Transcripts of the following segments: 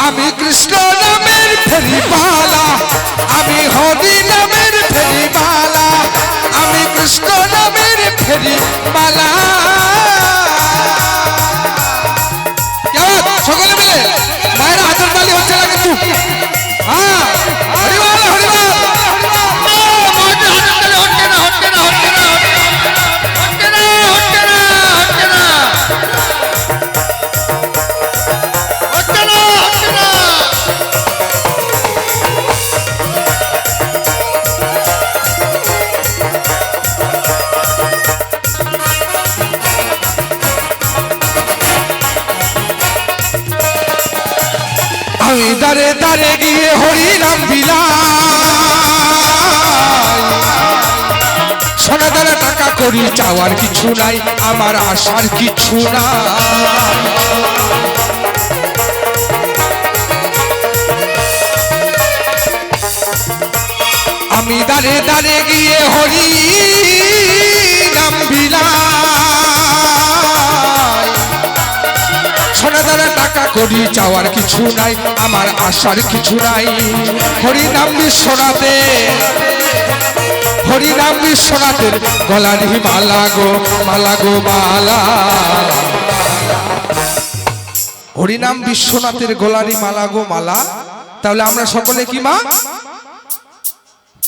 আমি কৃষ্ণ নামের ফেরিপালা আমি হরি দারে দারে গিয়ে হরি নাম বিলাই সোনা দানা টাকা করি চাওয়ার কিছু নাই, আমার আশার কিছু নাই। আমি দারে দারে গিয়ে হরি নাম বিলাই সোনা টাকা করি চাওয়ার কিছু নাই, আমার আশার কিছু নাই। হরি নাম বিশ্বনাথে হরি নাম বিশ্বনাথের গলার মালা গো মালা গো মালা। হরিনাম বিশ্বনাথের গোলারি মালা গো মালা। তাহলে আমরা সকলে কি মা?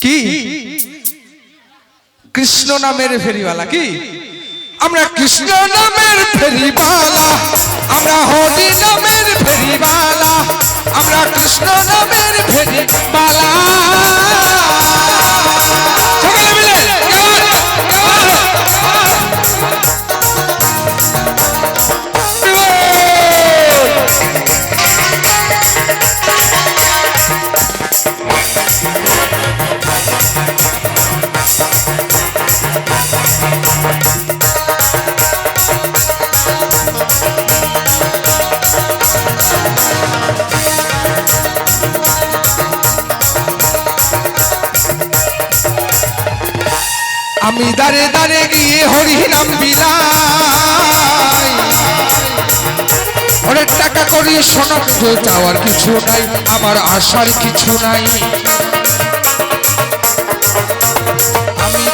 কি? কৃষ্ণ নামের ফেরিওয়ালা, কি? আমরা কৃষ্ণ নামের ফেরিবালা আমরা হরি নামের ফেরিওয়ালা আমি দাঁড়ে দাঁড়ে গিয়ে হরি নাম বিলাই অনেক টাকা করি শোনাতে চাওয়ার কিছু নাই, আমার আশার কিছু নাই। আমি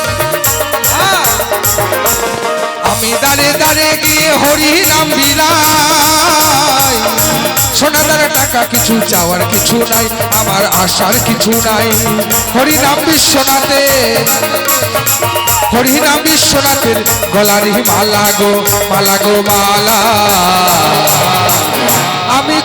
আমি দাঁড়ে দাঁড়ে গিয়ে হরি নাম বিলাই সোনা দানা টাকা কিছু চাওয়ার কিছু নাই, আমার আশার কিছু নাই। হরিনাম বিশ্বনাথে হরি নাম বিশ্বনাথের গলারি মালা গো মালা গো, মালা। আমি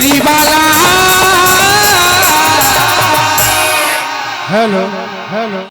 ফেরিবালা হ্যালো হ্যালো